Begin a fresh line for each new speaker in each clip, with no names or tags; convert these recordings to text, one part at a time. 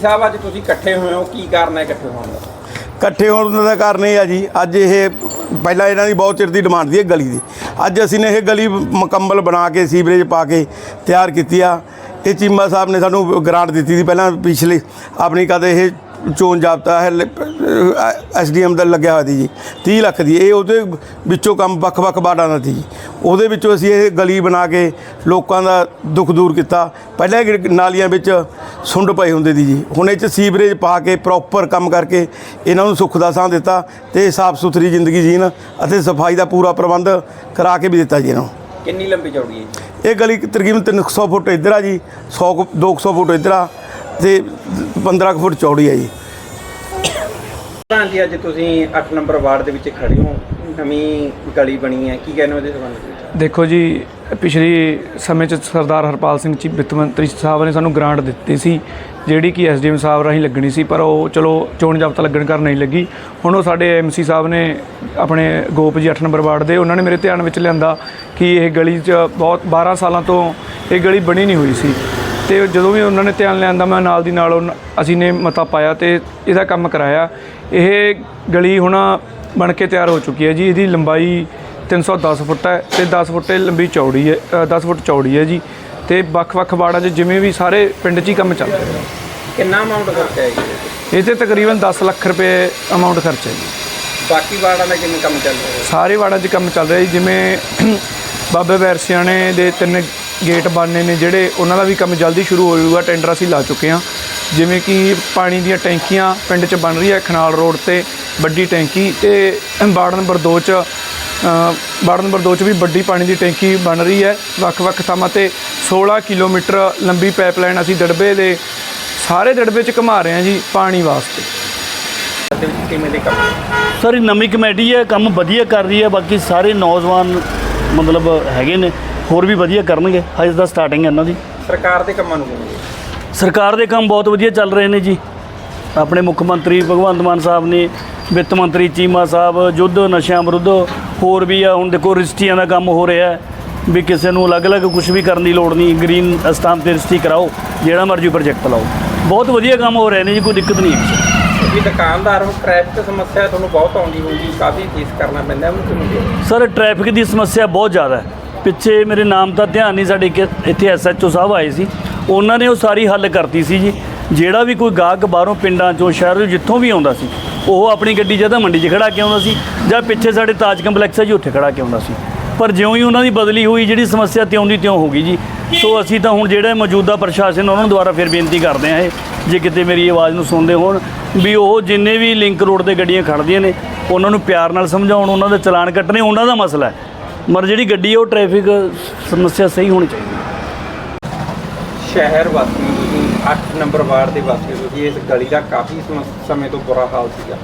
ਸਾਹਿਬ, ਅੱਜ ਤੁਸੀਂ ਇਕੱਠੇ ਹੋਏ ਹੋ, ਕੀ ਕਾਰਨ ਹੈ ਇਕੱਠੇ ਹੋਣ ਦਾ?
ਇਕੱਠੇ ਹੋਣ ਦਾ ਕਾਰਨ ਇਹ ਆ ਜੀ, ਅੱਜ ਇਹ ਪਹਿਲਾਂ ਇਹਨਾਂ ਦੀ ਬਹੁਤ ਚਿਰ ਦੀ ਡਿਮਾਂਡ ਸੀ ਇਹ ਗਲੀ ਦੀ। ਅੱਜ ਅਸੀਂ ਨੇ ਇਹ ਗਲੀ ਮੁਕੰਮਲ ਬਣਾ ਕੇ, ਸੀਵਰੇਜ ਪਾ ਕੇ ਤਿਆਰ ਕੀਤੀ ਆ। ਇਹ ਚੀਮਾ ਸਾਹਿਬ ਨੇ ਸਾਨੂੰ ਗ੍ਰਾਂਟ ਦਿੱਤੀ ਸੀ, ਪਹਿਲਾਂ ਪਿਛਲੇ ਆਪਣੀ ਕਦੇ ਇਹ ਚੋਣ ਜਾਬਤਾ ਹੈ ਐਸਡੀਐਮ ਦਾ ਲੱਗਿਆ ਹੋਇਆ ਸੀ ਜੀ 30 ਲੱਖ ਦੀ। ਇਹ ਉਹਦੇ ਵਿੱਚੋਂ ਕੰਮ ਵੱਖ-ਵੱਖ ਬਾੜਾਂ ਦਾ ਸੀ ਉਹਦੇ ਵਿੱਚੋਂ ਅਸੀਂ ਇਹ ਗਲੀ ਬਣਾ ਕੇ ਲੋਕਾਂ ਦਾ ਦੁੱਖ ਦੂਰ ਕੀਤਾ। ਪਹਿਲਾਂ ਨਾਲੀਆਂ ਵਿੱਚ ਸੁੰਡ ਪਏ ਹੁੰਦੇ ਸੀ ਜੀ। ਹੁਣ ਇਹ ਚ ਸੀਵਰੇਜ ਪਾ ਕੇ ਪ੍ਰੋਪਰ ਕੰਮ ਕਰਕੇ ਇਹਨਾਂ ਨੂੰ ਸੁੱਖ ਦਾ ਸਾਹ ਦਿੱਤਾ ਤੇ ਸਾਫ਼ ਸੁਥਰੀ ਜ਼ਿੰਦਗੀ ਜੀਣ ਅਤੇ ਸਫ਼ਾਈ ਦਾ ਪੂਰਾ ਪ੍ਰਬੰਧ ਕਰਾ ਕੇ ਵੀ ਦਿੱਤਾ ਜੀ ਇਹਨਾਂ ਨੂੰ।
ਕਿੰਨੀ ਲੰਬੀ ਚੌੜੀ ਹੈ?
ਇਹ ਗਲੀ ਤਕਰੀਬਨ 300 ਫੁੱਟ ਇੱਧਰ ਆ ਜੀ 100 ਕੁ- 200 ਫੁੱਟ ਇੱਧਰ ਆ। ਤੇ 15 ਕੁ ਫੁੱਟ ਚੌੜੀ ਆ ਜੀ।
ਹਾਂ ਜੀ ਅੱਜ ਤੁਸੀਂ 8 ਨੰਬਰ ਵਾਰਡ ਦੇ ਵਿੱਚ ਖੜੇ ਹੋ। ਨਵੀਂ ਗਲੀ ਬਣੀ ਹੈ। ਕੀ ਕਹਿੰਦੇ ਹੋ ਇਹਦੇ ਸੰਬੰਧ ਵਿੱਚ?
ਦੇਖੋ ਜੀ ਪਿਛਲੀ ਸਮੇਂ ਚ ਸਰਦਾਰ ਹਰਪਾਲ ਸਿੰਘ ਜੀ ਵਿੱਤ ਮੰਤਰੀ ਸਾਹਿਬ ਨੇ ਸਾਨੂੰ ਗ੍ਰਾਂਟ ਦਿੱਤੀ ਸੀ ਜਿਹੜੀ ਕਿ ਐਸਡੀਐਮ ਸਾਹਿਬ ਰਾਹੀਂ ਲੱਗਣੀ ਸੀ ਪਰ ਉਹ ਚਲੋ ਚੋਣ ਜਾਬਤਾ ਲੱਗਣ ਕਰ ਨਹੀਂ ਲੱਗੀ। ਹੁਣ ਉਹ ਸਾਡੇ ਐਮਸੀ ਸਾਹਿਬ ਨੇ ਆਪਣੇ ਗੋਪ ਜੀ 8 ਨੰਬਰ ਵਾਰਡ ਦੇ ਉਹਨਾਂ ਨੇ ਮੇਰੇ ਧਿਆਨ ਵਿੱਚ ਲਿਆਂਦਾ ਕਿ ਇਹ ਗਲੀ 'ਚ ਬਹੁਤ 12 ਸਾਲਾਂ ਤੋਂ ਇਹ ਗਲੀ ਬਣੀ ਨਹੀਂ ਹੋਈ ਸੀ। ਤੇ ਜਦੋਂ ਵੀ ਉਹਨਾਂ ਨੇ ਧਿਆਨ ਲਿਆਂਦਾ ਮੈਂ ਨਾਲ ਦੀ ਨਾਲ ਅਸੀਂ ਨੇ ਮਤਾ ਪਾਇਆ ਤੇ ਇਹਦਾ ਕੰਮ ਕਰਾਇਆ। ਇਹ ਗਲੀ ਹੁਣ ਬਣ ਕੇ ਤਿਆਰ ਹੋ ਚੁੱਕੀ ਹੈ ਜੀ। ਇਹਦੀ ਲੰਬਾਈ 310 ਫੁੱਟ ਹੈ ਤੇ 10 ਫੁੱਟ ਲੰਬੀ ਚੌੜੀ ਹੈ ਅ, 10 ਫੁੱਟ ਚੌੜੀ ਹੈ ਜੀ। ਤੇ ਵੱਖ-ਵੱਖ ਵਾਰਡਾਂ 'ਚ ਜਿਵੇਂ ਵੀ ਸਾਰੇ ਪਿੰਡ 'ਚ ਹੀ ਕੰਮ ਚੱਲ ਰਿਹਾ। ਹੈ
ਕਿੰਨਾ ਅਮਾਉਂਟ ਖਰਚਾ ਹੈ ਜੀ?
ਇਹ ਤੇ ਤਕਰੀਬਨ 10 ਲੱਖ ਰੁਪਏ ਅਮਾਉਂਟ ਖਰਚਾ ਹੈ ਜੀ।
ਬਾਕੀ ਵਾਰਡਾਂ ਦਾ ਕਿਵੇਂ ਕੰਮ ਚੱਲ ਰਿਹਾ?
ਸਾਰੇ ਵਾਰਡਾਂ 'ਚ ਕੰਮ ਚੱਲ ਰਿਹਾ ਜੀ। ਜਿਵੇਂ ਬਾਬੇ ਵੈਰਸਿਆਣੇ ਦੇ ਤਿੰਨ ਗੇਟ ਬਣਨੇ ਨੇ ਜਿਹੜੇ ਉਹਨਾਂ ਦਾ ਵੀ ਕੰਮ ਜਲਦੀ ਸ਼ੁਰੂ ਹੋ ਜਾਊਗਾ ਟੈਂਡਰ ਅਸੀਂ ਲਾ ਚੁੱਕੇ ਹਾਂ। ਜਿਵੇਂ ਕਿ ਪਾਣੀ ਦੀਆਂ ਟੈਂਕੀਆਂ ਪਿੰਡ 'ਚ ਬਣ ਰਹੀ ਹੈ ਖਨਾਲ ਰੋਡ ਤੇ ਵੱਡੀ ਟੈਂਕੀ ਤੇ ਵਾਰਡ ਨੰਬਰ 2 'ਚ ਵਾਰਡ ਨੰਬਰ 2 'ਚ ਵੀ ਵੱਡੀ ਪਾਣੀ ਦੀ ਟੈਂਕੀ ਬਣ ਰਹੀ ਹੈ। ਵੱਖ-ਵੱਖ ਥਾਵਾਂ ਤੇ 16 ਕਿਲੋਮੀਟਰ ਲੰਬੀ ਪਾਈਪਲਾਈਨ ਅਸੀਂ ਦੜਬੇ ਦੇ ਸਾਰੇ ਦੜਬੇ 'ਚ ਘੁਮਾ ਰਹੇ ਹਾਂ ਜੀ ਪਾਣੀ ਵਾਸਤੇ।
ਸਰ ਇਹ ਨਵੀਂ ਕਮੇਟੀ ਹੈ ਕੰਮ ਵਧੀਆ ਕਰ ਰਹੀ ਹੈ ਬਾਕੀ ਸਾਰੇ ਨੌਜਵਾਨ ਮਤਲਬ ਹੈਗੇ ਨੇ ਹੋਰ ਵੀ ਵਧੀਆ ਕਰਨਗੇ ਹਜੇ ਤਾਂ ਸਟਾਰਟਿੰਗ ਹੈ ਇਹਨਾਂ ਦੀ।
ਸਰਕਾਰ ਦੇ ਕੰਮਾਂ ਨੂੰ
ਸਰਕਾਰ ਦੇ ਕੰਮ ਬਹੁਤ ਵਧੀਆ ਚੱਲ ਰਹੇ ਨੇ ਜੀ। ਆਪਣੇ ਮੁੱਖ ਮੰਤਰੀ ਭਗਵੰਤ ਮਾਨ ਸਾਹਿਬ ਨੇ ਵਿੱਤ ਮੰਤਰੀ ਚੀਮਾ ਸਾਹਿਬ ਯੁੱਧ ਨਸ਼ਿਆਂ ਵਿਰੁੱਧ ਹੋਰ ਵੀ ਆ ਹੁਣ ਦੇਖੋ ਰਜਿਸਟਰੀਆਂ ਦਾ ਕੰਮ ਹੋ ਰਿਹਾ ਹੈ। ਵੀ ਕਿਸੇ ਨੂੰ ਅਲੱਗ-ਅਲੱਗ ਕੁਝ ਵੀ ਕਰਨ ਦੀ ਲੋੜ ਨਹੀਂ ਗ੍ਰੀਨ ਸਟੈਂਪ ਤੇ ਰਜਿਸਟਰੀ ਕਰਾਓ ਜਿਹੜਾ ਮਰਜ਼ੀ ਪ੍ਰੋਜੈਕਟ ਲਾਓ। ਬਹੁਤ ਵਧੀਆ ਕੰਮ ਹੋ ਰਹੇ ਨੇ ਜੀ ਕੋਈ ਦਿੱਕਤ ਨਹੀਂ ਹੈ ਕਿਸੇ
ਦੁਕਾਨਦਾਰ ਹੋ ਟ੍ਰੈਫਿਕ ਸਮੱਸਿਆ ਤੁਹਾਨੂੰ ਬਹੁਤ ਆਉਂਦੀ ਹੋਊਗੀ, ਕਾਫੀ ਫੇਸ ਕਰਨਾ ਪੈਂਦਾ ਉਹਨੂੰ ਕਿਵੇਂ
ਸਰ ਟ੍ਰੈਫਿਕ ਦੀ ਸਮੱਸਿਆ ਬਹੁਤ ਜ਼ਿਆਦਾ ਹੈ। ਪਿੱਛੇ ਮੇਰੇ ਨਾਮ ਦਾ ਧਿਆਨ ਨਹੀਂ, ਸਾਡੇ ਕਿ ਇੱਥੇ ਐਸਐਚਓ ਸਾਹਿਬ ਆਏ ਸੀ। ਉਹਨਾਂ ਨੇ ਉਹ ਸਾਰੀ ਹੱਲ ਕਰਤੀ ਸੀ ਜੀ। ਜਿਹੜਾ ਵੀ ਕੋਈ ਗਾਹਕ ਬਾਹਰੋਂ ਪਿੰਡਾਂ ਚੋਂ, ਸ਼ਹਿਰ ਚੋਂ ਜਿੱਥੋਂ ਵੀ ਆਉਂਦਾ ਸੀ, ਉਹ ਆਪਣੀ ਗੱਡੀ ਜਾਂ ਤਾਂ ਮੰਡੀ 'ਚ ਖੜਾ ਕੇ ਆਉਂਦਾ ਸੀ ਜਾਂ ਪਿੱਛੇ ਸਾਡੇ ਤਾਜ ਕੰਪਲੈਕਸ ਹੈ ਜੀ, ਉੱਥੇ ਖੜਾ ਕੇ ਆਉਂਦਾ ਸੀ। ਪਰ ਜਿਉਂ ਹੀ ਉਹਨਾਂ ਦੀ ਬਦਲੀ ਹੋਈ, ਜਿਹੜੀ ਸਮੱਸਿਆ ਤਿਉਂ ਦੀ ਤਿਉਂ ਹੋ ਗਈ ਜੀ, ਸੋ ਅਸੀਂ ਤਾਂ ਹੁਣ ਜਿਹੜਾ ਮੌਜੂਦਾ ਪ੍ਰਸ਼ਾਸਨ ਉਹਨਾਂ ਨੂੰ ਦੁਬਾਰਾ ਫਿਰ ਬੇਨਤੀ ਕਰਦੇ ਹਾਂ ਇਹ ਜੇ ਕਿਤੇ ਮੇਰੀ ਆਵਾਜ਼ ਨੂੰ ਸੁਣਦੇ ਹੋਣ ਵੀ ਉਹ ਜਿੰਨੇ ਵੀ ਲਿੰਕ ਰੋਡ ਤੇ ਗੱਡੀਆਂ ਖੜਦੀਆਂ ਨੇ, ਉਹਨਾਂ ਨੂੰ ਪਿਆਰ ਨਾਲ ਸਮਝਾਉਣ, ਉਹਨਾਂ ਦੇ ਚਲਾਨ ਕੱਟਣੇ, ਉਹਨਾਂ ਦਾ ਮਸਲਾ ਹੈ। ਮਰ ਜਿਹੜੀ ਗੱਡੀ ਹੈ, ਉਹ ਟ੍ਰੈਫਿਕ ਸਮੱਸਿਆ ਸਹੀ ਹੋਣੀ ਚਾਹੀਦੀ
ਸ਼ਹਿਰ ਵਾਸੀ ਹੋ ਤੁਸੀਂ 8 ਨੰਬਰ ਵਾਰਡ ਦੇ ਵਾਸੀ ਤੁਸੀਂ ਇਸ ਗਲੀ ਦਾ ਕਾਫੀ ਸਮੇਂ ਤੋਂ ਬੁਰਾ ਹਾਲ ਸੀਗਾ।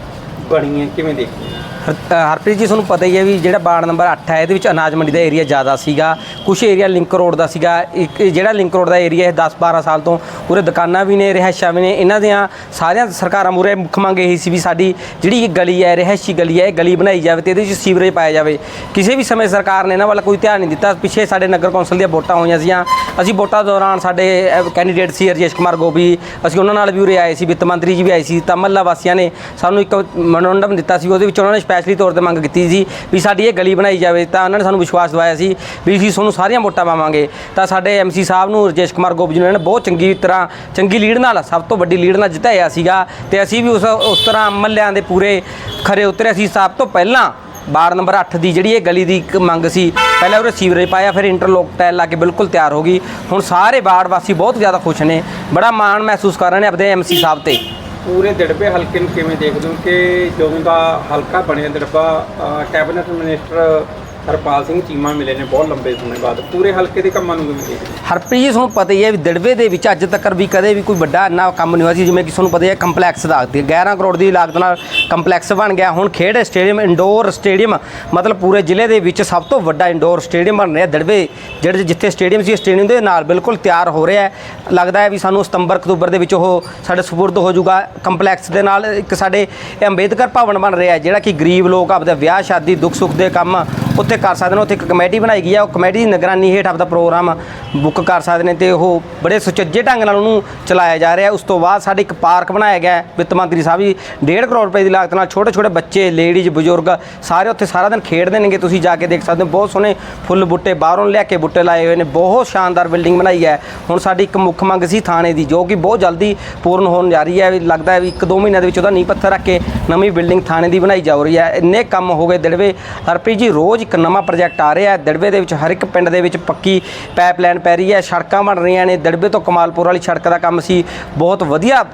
ਬਣੀ ਹੈ ਕਿਵੇਂ ਦੇਖਦੇ ਹੋ?
ਹਰ- ਅ, ਹਰਪ੍ਰੀਤ ਜੀ ਤੁਹਾਨੂੰ ਪਤਾ ਹੀ ਹੈ ਵੀ ਜਿਹੜਾ ਵਾਰਡ ਨੰਬਰ 8 ਹੈ ਇਹਦੇ ਵਿੱਚ ਅਨਾਜ ਮੰਡੀ ਦਾ ਏਰੀਆ ਜ਼ਿਆਦਾ ਸੀਗਾ। ਕੁਝ ਏਰੀਆ ਲਿੰਕ ਰੋਡ ਦਾ ਸੀਗਾ। ਇੱਕ ਜਿਹੜਾ ਲਿੰਕ ਰੋਡ ਦਾ ਏਰੀਆ ਹੈ 10 12 ਸਾਲ ਤੋਂ ਉਰੇ ਦੁਕਾਨਾਂ ਵੀ ਨੇ ਰਿਹਾਇਸ਼ਾਂ ਵੀ ਨੇ। ਇਹਨਾਂ ਦੀਆਂ ਸਾਰੀਆਂ ਸਰਕਾਰਾਂ ਮੂਰੇ ਮੁੱਖ ਮੰਗ ਇਹੀ ਸੀ ਵੀ ਸਾਡੀ ਜਿਹੜੀ ਇਹ ਗਲੀ ਹੈ ਰਿਹਾਇਸ਼ੀ ਗਲੀ ਹੈ ਇਹ ਗਲੀ ਬਣਾਈ ਜਾਵੇ ਤੇ ਇਹਦੇ ਵਿੱਚ ਸੀਵਰੇਜ ਪਾਇਆ ਜਾਵੇ। ਕਿਸੇ ਵੀ ਸਮੇਂ ਸਰਕਾਰ ਨੇ ਇਹਨਾਂ ਵੱਲ ਕੋਈ ਧਿਆਨ ਨਹੀਂ ਦਿੱਤਾ। ਪਿੱਛੇ ਸਾਡੇ ਨਗਰ ਕੌਂਸਲ ਦੀਆਂ ਵੋਟਾਂ ਹੋਈਆਂ ਸੀਗੀਆਂ ਅਸੀਂ ਵੋਟਾਂ ਦੌਰਾਨ ਸਾਡੇ ਕੈਂਡੀਡੇਟ ਸੀ ਰਜੇਸ਼ ਕੁਮਾਰ ਗੋਬੀ ਅਸੀਂ ਉਹਨਾਂ ਨਾਲ ਵੀ ਉਰੇ ਆਏ ਸੀ। ਵਿੱਤ ਮੰਤਰੀ ਜੀ ਵੀ ਆਏ ਸੀ। ਤਾਂ ਮਹੱਲਾ ਵਾਸੀਆਂ ਨੇ ਸਾਨੂੰ ਇੱਕ ਮੈਮੋਰੰਡਮ ਦਿੱਤਾ ਸੀ, ਉਹਦੇ ਵਿੱਚ ਉਹਨਾਂ ਨੇ ਸਪੈਸ਼ਲੀ ਤੌਰ ਤੇ ਮੰਗ ਕੀਤੀ ਸੀ ਵੀ ਸਾਡੀ ਇਹ ਗਲੀ ਬਣਾਈ ਜਾਵੇ, ਤਾਂ ਉਹਨਾਂ ਨੇ ਸਾਨੂੰ ਵਿਸ਼ਵਾਸ ਦਿਵਾਇਆ ਸੀ ਵੀ ਅਸੀਂ ਤੁਹਾਨੂੰ ਸਾਰੀਆਂ ਵੋਟਾਂ ਪਾਵਾਂਗੇ। ਤਾਂ ਸਾਡੇ ਐਮਸੀ ਸਾਹਿਬ ਨੂੰ ਰਜੇਸ਼ ਕੁਮਾਰ ਗੋਬੀ ਜੀ ਨੇ ਉਹਨਾਂ ਨੇ ਬਹੁਤ ਚੰਗੀ ਤਰ੍ਹਾਂ, ਚੰਗੀ ਲੀਡ ਨਾਲ, ਸਭ ਤੋਂ ਵੱਡੀ ਲੀਡ ਨਾਲ ਜਿਤਾਇਆ ਸੀਗਾ ਤੇ ਅਸੀਂ ਵੀ ਉਸ ਉਸ ਤਰ੍ਹਾਂ ਮਹੱਲਿਆਂ ਦੇ ਪੂਰੇ ਖਰੇ ਉਤਰੇ। ਸੀ ਸਭ ਤੋਂ ਪਹਿਲਾਂ ਵਾਰਡ ਨੰਬਰ 8 ਦੀ ਜਿਹੜੀ ਇਹ ਗਲੀ ਦੀ ਇੱਕ ਮੰਗ ਸੀ, ਪਹਿਲਾਂ ਉਹਰੇ ਸੀਵਰੇਜ ਪਾਇਆ, ਫਿਰ ਇੰਟਰਲੋਕ ਟਾਇਲ ਲਾ ਕੇ ਬਿਲਕੁਲ ਤਿਆਰ ਹੋ ਗਈ। ਹੁਣ ਸਾਰੇ ਵਾਰਡ ਵਾਸੀ ਬਹੁਤ ਜ਼ਿਆਦਾ ਖੁਸ਼ ਨੇ, ਬੜਾ ਮਾਣ ਮਹਿਸੂਸ ਕਰ ਰਹੇ ਨੇ ਆਪਣੇ ਐਮਸੀ ਸਾਹਿਬ ਤੇ।
ਪੂਰੇ ਦਿੜਬੇ ਹਲਕੇ ਨੂੰ ਕਿਵੇਂ ਦੇਖਦੇ ਹੋ ਕਿ ਜਦੋਂ ਦਾ ਹਲਕਾ ਬਣਿਆ ਦਿੜਬਾ ਕੈਬਨਿਟ ਮਿਨਿਸਟਰ ਹਰਪਾਲ ਸਿੰਘ ਚੀਮਾ ਮਿਲੇ ਨੇ, ਬਹੁਤ ਲੰਬੇ ਸਮੇਂ ਬਾਅਦ। ਪੂਰੇ ਹਲਕੇ ਦੇ ਕੰਮਾਂ ਨੂੰ ਕਿਵੇਂ ਦੇਖਦੇ
ਹਰਪ੍ਰੀਤ ਜੀ ਤੁਹਾਨੂੰ ਪਤਾ ਹੀ ਹੈ ਵੀ ਦਿੜਵੇ ਦੇ ਵਿੱਚ ਅੱਜ ਤੱਕ ਵੀ ਕਦੇ ਵੀ ਕੋਈ ਵੱਡਾ ਇੰਨਾ ਕੰਮ ਨਹੀਂ ਹੋਇਆ ਸੀ, ਜਿਵੇਂ ਕਿ ਤੁਹਾਨੂੰ ਪਤਾ ਹੈ ਕੰਪਲੈਕਸ ਦਾ। 11 ਕਰੋੜ ਦੀ ਲਾਗਤ ਨਾਲ ਕੰਪਲੈਕਸ ਬਣ ਗਿਆ। ਹੁਣ ਖੇਡ ਸਟੇਡੀਅਮ ਇੰਡੋਰ ਸਟੇਡੀਅਮ ਮਤਲਬ ਪੂਰੇ ਜ਼ਿਲ੍ਹੇ ਦੇ ਵਿੱਚ ਸਭ ਤੋਂ ਵੱਡਾ ਇੰਡੋਰ ਸਟੇਡੀਅਮ ਬਣ ਰਿਹਾ ਦੜਵੇ, ਜਿਹੜੇ ਜਿੱਥੇ ਸਟੇਡੀਅਮ ਸੀ ਸਟੇਡੀਅਮ ਦੇ ਨਾਲ ਬਿਲਕੁਲ ਤਿਆਰ ਹੋ ਰਿਹਾ ਹੈ। ਲੱਗਦਾ ਹੈ ਵੀ ਸਾਨੂੰ ਸਤੰਬਰ, ਅਕਤੂਬਰ ਦੇ ਵਿੱਚ ਉਹ ਸਾਡੇ ਸਪੁਰਦ ਹੋ ਜਾਊਗਾ। ਕੰਪਲੈਕਸ ਦੇ ਨਾਲ ਇੱਕ ਸਾਡੇ ਇਹ ਅੰਬੇਦਕਰ ਭਵਨ ਬਣ ਰਿਹਾ ਜਿਹੜਾ ਕਿ ਗਰੀਬ ਲੋਕ ਆਪਦੇ ਵਿਆਹ, ਸ਼ਾਦੀ ਦੁੱਖ ਸੁੱਖ ਦੇ ਕੰਮ ਉੱਥੇ ਕਰ ਸਕਦੇ ਨੇ, ਉੱਥੇ ਇੱਕ ਕਮੇਟੀ ਬਣਾਈ ਗਈ ਆ, ਉਹ ਕਮੇਟੀ ਦੀ ਨਿਗਰਾਨੀ ਹੇਠ ਆਪਦਾ ਪ੍ਰੋਗਰਾਮ ਬੁੱਕ ਕਰ ਸਕਦੇ ਨੇ ਤੇ ਉਹ ਬੜੇ ਸੁਚੱਜੇ ਢੰਗ ਨਾਲ ਉਹਨੂੰ ਚਲਾਇਆ ਜਾ ਰਿਹਾ। ਉਸ ਤੋਂ ਬਾਅਦ ਸਾਡੇ ਇੱਕ ਪਾਰਕ ਬਣਾਇਆ ਗਿਆ ਵਿੱਤ ਮੰਤਰੀ ਸਾਹਿਬ ਜੀ 1.5 ਕਰੋੜ ਰੁਪਏ ਦੀ ਲਾਗਤ ਨਾਲ ਛੋਟੇ ਛੋਟੇ ਬੱਚੇ ਲੇਡੀਜ਼ ਬਜ਼ੁਰਗ, ਸਾਰੇ ਉੱਥੇ ਸਾਰਾ ਦਿਨ ਖੇਡਦੇ ਨੇਗੇ। ਤੁਸੀਂ ਜਾ ਕੇ ਦੇਖ ਸਕਦੇ ਹੋ, ਬਹੁਤ ਸੋਹਣੇ ਫੁੱਲ ਬੂਟੇ ਬਾਹਰੋਂ ਲਿਆ ਕੇ ਬੂਟੇ ਲਾਏ ਹੋਏ ਨੇ, ਬਹੁਤ ਸ਼ਾਨਦਾਰ ਬਿਲਡਿੰਗ ਬਣਾਈ ਹੈ। ਹੁਣ ਸਾਡੀ ਇੱਕ ਮੁੱਖ ਮੰਗ ਸੀ ਥਾਣੇ ਦੀ, ਜੋ ਕਿ ਬਹੁਤ ਜਲਦੀ ਪੂਰਨ ਹੋਣ ਜਾ ਰਹੀ ਹੈ। ਵੀ ਲੱਗਦਾ ਹੈ ਵੀ ਇੱਕ ਦੋ ਮਹੀਨਿਆਂ ਦੇ ਵਿੱਚ ਉਹਦਾ ਨੀਂਹ ਪੱਥਰ ਰੱਖ ਕੇ ਨਵੀਂ ਬਿਲਡਿੰਗ ਥਾਣੇ ਦੀ ਬਣਾਈ ਜਾ ਰਹੀ ਹੈ। ਇੰਨੇ ਕੰਮ ਹੋ ਗਏ ਦਿੜਵੇ ਹਰਪ੍ਰੀਤ ਜੀ, ਰੋਜ਼ ਇੱਕ ਨਵਾਂ ਪ੍ਰੋਜੈਕਟ ਆ ਰਿਹਾ ਹੈ। ਦਿੜਵੇ ਦੇ ਵਿੱਚ ਹਰ ਇੱਕ ਪਿੰਡ ਦੇ ਵਿੱਚ ਪੱਕੀ ਪਾਈਪਲਾਈਨ ਪੈ ਰਹੀ ਹੈ। ਸੜਕਾਂ ਬਣ ਰਹੀਆਂ ਨੇ। ਦੜਬੇ ਤੋਂ ਕਮਾਲਪੁਰ ਵਾਲੀ ਸੜਕ ਦਾ ਕੰਮ ਸੀ। ਬਹੁਤ ਵਧੀਆ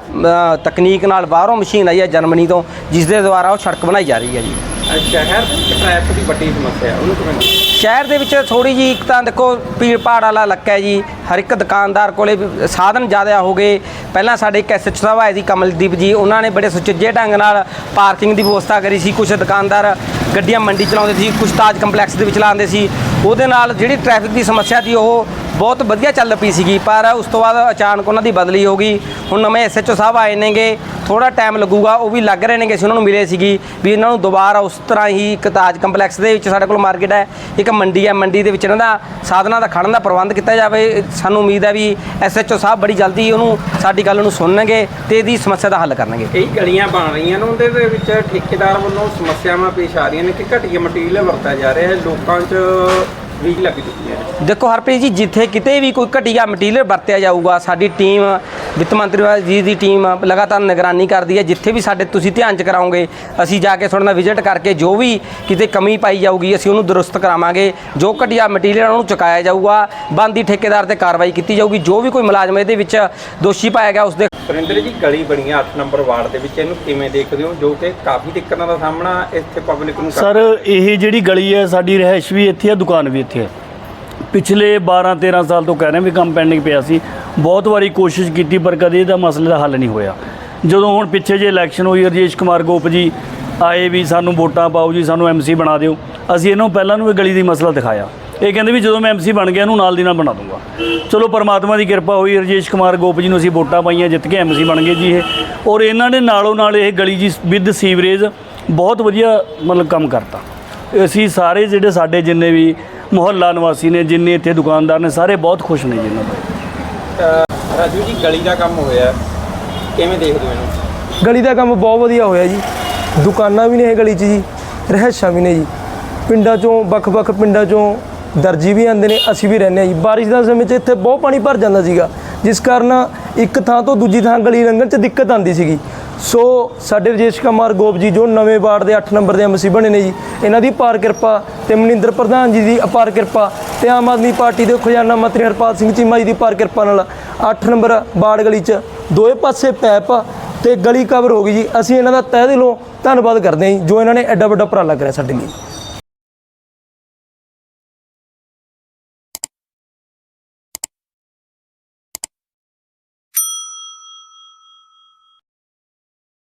ਤਕਨੀਕ ਨਾਲ ਬਾਹਰੋਂ ਮਸ਼ੀਨ ਆਈ ਹੈ ਜਰਮਨੀ ਤੋਂ ਜਿਸ ਦੇ ਦੁਆਰਾ ਉਹ ਸੜਕ ਬਣਾਈ ਜਾ ਰਹੀ ਹੈ ਜੀ।
ਸ਼ਹਿਰ ਦੇ ਵਿੱਚ ਟ੍ਰੈਫਿਕ ਦੀ ਵੱਡੀ ਸਮੱਸਿਆ ਉਹਨੂੰ ਕਿਵੇਂ
ਸ਼ਹਿਰ ਦੇ ਵਿੱਚ ਥੋੜੀ ਜੀ ਇੱਕ ਤਾਂ ਦੇਖੋ, ਭੀੜ ਭਾੜ ਵਾਲਾ ਇਲਾਕਾ ਹੈ ਜੀ। ਹਰ ਇੱਕ ਦੁਕਾਨਦਾਰ ਕੋਲੇ ਸਾਧਨ ਜ਼ਿਆਦਾ ਹੋ ਗਏ। ਪਹਿਲਾਂ ਸਾਡੇ ਇੱਕ ਐਸਐਚ ਸਾਹਿਬ ਆਏ ਸੀ, ਕਮਲਦੀਪ ਜੀ। ਉਹਨਾਂ ਨੇ ਬੜੇ ਸੁਚੱਜੇ ਢੰਗ ਨਾਲ ਪਾਰਕਿੰਗ ਦੀ ਵਿਵਸਥਾ ਕਰੀ ਸੀ। ਕੁਝ ਦੁਕਾਨਦਾਰ ਗੱਡੀਆਂ ਮੰਡੀ ਚਲਾਉਂਦੇ ਸੀ ਕੁਝ ਤਾਜ ਕੰਪਲੈਕਸ ਦੇ ਵਿੱਚ ਲਾਉਂਦੇ ਸੀ। ਉਹਦੇ ਨਾਲ ਜਿਹੜੀ ਟ੍ਰੈਫਿਕ ਦੀ ਸਮੱਸਿਆ ਸੀ, ਉਹ ਬਹੁਤ ਵਧੀਆ ਚੱਲ ਪਈ ਸੀਗੀ। ਪਰ ਉਸ ਤੋਂ ਬਾਅਦ ਅਚਾਨਕ ਉਹਨਾਂ ਦੀ ਬਦਲੀ ਹੋ ਗਈ। ਹੁਣ ਨਵੇਂ ਐਸਐਚਓ ਸਾਹਿਬ ਆਏ ਨੇਗੇ। ਥੋੜਾ ਟਾਈਮ ਲੱਗੂਗਾ, ਉਹ ਵੀ ਲੱਗ ਰਹੇ ਨੇਗੇ, ਅਸੀਂ ਉਹਨਾਂ ਨੂੰ ਮਿਲੇ ਸੀਗੀ, ਵੀ ਇਹਨਾਂ ਨੂੰ ਦੁਬਾਰਾ ਉਸ ਤਰ੍ਹਾਂ ਹੀ ਇੱਕ ਤਾਜ ਕੰਪਲੈਕਸ ਦੇ ਵਿੱਚ ਸਾਡੇ ਕੋਲ ਮਾਰਕੀਟ ਹੈ, ਇੱਕ ਮੰਡੀ ਹੈ, ਮੰਡੀ ਦੇ ਵਿੱਚ ਇਹਨਾਂ ਦਾ ਸਾਧਨਾਂ ਦਾ ਖੜਨ ਦਾ ਪ੍ਰਬੰਧ ਕੀਤਾ ਜਾਵੇ, ਸਾਨੂੰ ਉਮੀਦ ਹੈ ਵੀ ਐਸਐਚਓ ਸਾਹਿਬ ਬੜੀ ਜਲਦੀ ਉਹਨੂੰ ਸਾਡੀ ਗੱਲ ਨੂੰ ਸੁਣਨਗੇ ਤੇ ਇਹਦੀ ਸਮੱਸਿਆ ਦਾ ਹੱਲ ਕਰਨਗੇ।
ਕਈ ਗਲੀਆਂ ਬਣ ਰਹੀਆਂ ਨੇ, ਉਹਦੇ ਦੇ ਵਿੱਚ ਠੇਕੇਦਾਰ ਵੱਲੋਂ ਸਮੱਸਿਆਵਾਂ ਪੇਸ਼ ਆ ਰਹੀਆਂ ਨੇ ਕਿ ਘਟੀਆ ਮਟੀਰੀਅਲ ਵਰਤਿਆ ਜਾ ਰਿਹਾ ਹੈ, ਲੋਕਾਂ 'ਚ ਲੱਗ ਚੁੱਕੀ
ਦੇਖੋ ਹਰਪ੍ਰੀਤ ਜੀ ਜਿੱਥੇ ਕਿਤੇ ਵੀ ਕੋਈ ਘਟੀਆ ਮਟੀਰੀਅਲ ਵਰਤਿਆ ਜਾਊਗਾ ਸਾਡੀ ਟੀਮ ਵਿੱਤ ਮੰਤਰੀ ਜੀ ਦੀ ਟੀਮ ਲਗਾਤਾਰ ਨਿਗਰਾਨੀ ਕਰਦੀ ਹੈ ਜਿੱਥੇ ਵੀ ਸਾਡੇ ਤੁਸੀਂ ਧਿਆਨ ਚ ਕਰਾਉਂਗੇ ਅਸੀਂ ਜਾ ਕੇ ਤੁਹਾਡੇ ਨਾਲ ਵਿਜ਼ਿਟ ਕਰਕੇ ਜੋ ਵੀ ਕਿਤੇ ਕਮੀ ਪਾਈ ਜਾਊਗੀ ਅਸੀਂ ਉਹਨੂੰ ਦਰੁਸਤ ਕਰਾਵਾਂਗੇ। ਜੋ ਘਟੀਆ ਮਟੀਰੀਅਲ ਉਹਨੂੰ ਚੁਕਾਇਆ ਜਾਊਗਾ ਬੰਦੀ ਠੇਕੇਦਾਰ ਤੇ ਕਾਰਵਾਈ ਕੀਤੀ ਜਾਊਗੀ ਜੋ ਵੀ ਕੋਈ ਮੁਲਾਜ਼ਮ ਇਹਦੇ ਵਿੱਚ ਦੋਸ਼ੀ ਪਾਇਆ ਗਿਆ ਉਸ ਦੇ
ਸੁਰਿੰਦਰ ਜੀ ਗਲੀ ਬਣੀ 8 ਨੰਬਰ ਵਾਰਡ ਦੇ ਵਿੱਚ ਇਹਨੂੰ ਕਿਵੇਂ ਦੇਖਦੇ ਹੋ ਜੋ ਕਿ ਕਾਫੀ ਦਿੱਕਤਾਂ ਦਾ ਸਾਹਮਣਾ ਇੱਥੇ ਪਬਲਿਕ ਨੂੰ
ਸਰ ਇਹ ਜਿਹੜੀ ਗਲੀ ਹੈ ਸਾਡੀ ਰਹਿائش ਵੀ ਇੱਥੇ ਆ ਦੁਕਾਨ ਵੀ ਇੱਥੇ ਹੈ ਪਿਛਲੇ 12 13 ਸਾਲ ਤੋਂ ਕਹਿ ਰਹੇ ਵੀ ਕੰਮ ਪੈਂਡਿੰਗ ਪਿਆ ਸੀ। ਬਹੁਤ ਵਾਰੀ ਕੋਸ਼ਿਸ਼ ਕੀਤੀ, ਪਰ ਕਦੇ ਇਹਦਾ ਮਸਲੇ ਦਾ ਹੱਲ ਨਹੀਂ ਹੋਇਆ। ਜਦੋਂ ਹੁਣ ਪਿੱਛੇ ਜੇ ਇਲੈਕਸ਼ਨ ਹੋਈ, ਰਜੇਸ਼ ਕੁਮਾਰ ਗੋਪ ਜੀ ਆਏ ਵੀ ਸਾਨੂੰ ਵੋਟਾਂ ਪਾਓ ਜੀ, ਸਾਨੂੰ ਐਮਸੀ ਬਣਾ ਦਿਓ। ਅਸੀਂ ਇਹਨੂੰ ਪਹਿਲਾਂ ਨੂੰ ਇਹ ਗਲੀ ਦੀ ਮਸਲਾ ਦਿਖਾਇਆ। ਇਹ ਕਹਿੰਦੇ ਵੀ ਜਦੋਂ ਮੈਂ ਐਮਸੀ ਬਣ ਗਿਆ, ਇਹਨੂੰ ਨਾਲ ਦੀ ਨਾਲ ਬਣਾ ਦੂੰਗਾ ਚਲੋ, ਪਰਮਾਤਮਾ ਦੀ ਕਿਰਪਾ ਹੋਈ, ਰਜੇਸ਼ ਕੁਮਾਰ ਗੋਪ ਜੀ ਨੂੰ ਅਸੀਂ ਵੋਟਾਂ ਪਾਈਆਂ, ਜਿੱਤ ਕੇ ਐਮਸੀ ਬਣ ਗਏ ਜੀ ਇਹ। ਔਰ ਇਹਨਾਂ ਨੇ ਨਾਲੋਂ ਨਾਲ ਇਹ ਗਲੀ ਜੀ ਵਿਦ ਸੀਵਰੇਜ ਬਹੁਤ ਵਧੀਆ ਮਤਲਬ ਕੰਮ ਕਰਤਾ। ਅਸੀਂ ਸਾਰੇ ਜਿਹੜੇ ਸਾਡੇ ਜਿੰਨੇ ਵੀ ਮੁਹੱਲਾ ਨਿਵਾਸੀ ਨੇ ਜਿੰਨੇ ਇੱਥੇ ਦੁਕਾਨਦਾਰ ਨੇ ਸਾਰੇ ਬਹੁਤ ਖੁਸ਼ ਨੇ ਜੀ ਇਹਨਾਂ ਤੋਂ।
ਰਾਜੂ ਜੀ ਗਲੀ ਦਾ ਕੰਮ ਹੋਇਆ। ਹੈ। ਕਿਵੇਂ ਦੇਖਦੇ ਹੋ ਇਹਨੂੰ?
ਗਲੀ ਦਾ ਕੰਮ ਬਹੁਤ ਵਧੀਆ ਹੋਇਆ ਜੀ। ਦੁਕਾਨਾਂ ਵੀ ਨੇ ਇਹ ਗਲੀ 'ਚ ਜੀ ਰਹਿਸ਼ਾਂ ਵੀ ਨੇ ਜੀ। ਪਿੰਡਾਂ 'ਚੋਂ ਵੱਖ-ਵੱਖ ਪਿੰਡਾਂ 'ਚੋਂ ਦਰਜੀ ਵੀ ਆਉਂਦੇ ਨੇ ਅਸੀਂ ਵੀ ਰਹਿੰਦੇ ਹਾਂ ਜੀ। ਬਾਰਿਸ਼ ਦਾ ਸਮੇਂ 'ਚ ਇੱਥੇ ਬਹੁਤ ਪਾਣੀ ਭਰ ਜਾਂਦਾ ਸੀਗਾ। ਜਿਸ ਕਾਰਨ ਇੱਕ ਥਾਂ ਤੋਂ ਦੂਜੀ ਥਾਂ ਗਲੀ ਲੰਘਣ 'ਚ ਦਿੱਕਤ ਆਉਂਦੀ ਸੀਗੀ। ਸੋ ਸਾਡੇ ਰਜੇਸ਼ ਕੁਮਾਰ ਗੋਪ ਜੀ, ਜੋ ਨਵੇਂ ਵਾਰਡ ਦੇ 8 ਨੰਬਰ ਦੇ ਐਮਸੀ ਬਣੇ ਨੇ ਜੀ, ਇਹਨਾਂ ਦੀ ਪਾਰ ਕਿਰਪਾ ਤੇ ਮਨਿੰਦਰ ਪ੍ਰਧਾਨ ਜੀ ਦੀ ਅਪਾਰ ਕਿਰਪਾ ਤੇ ਆਮ ਆਦਮੀ ਪਾਰਟੀ ਦੇ ਖਜ਼ਾਨਾ ਮੰਤਰੀ ਹਰਪਾਲ ਸਿੰਘ ਚੀਮਾ ਜੀ ਦੀ ਪਾਰ ਕਿਰਪਾ ਨਾਲ 8 ਨੰਬਰ ਵਾਰਡ ਗਲੀ 'ਚ ਦੋਏ ਪਾਸੇ ਪੈਪ ਆ ਤੇ ਗਲੀ ਕਵਰ ਹੋ ਗਈ ਜੀ। ਅਸੀਂ ਇਹਨਾਂ ਦਾ ਤਹਿ ਦਿਲੋਂ ਧੰਨਵਾਦ ਕਰਦੇ ਹਾਂ ਜੀ, ਜੋ ਇਹਨਾਂ ਨੇ ਐਡਾ ਵੱਡਾ ਉਪਰਾਲਾ ਕਰਿਆ ਸਾਡੇ ਲਈ।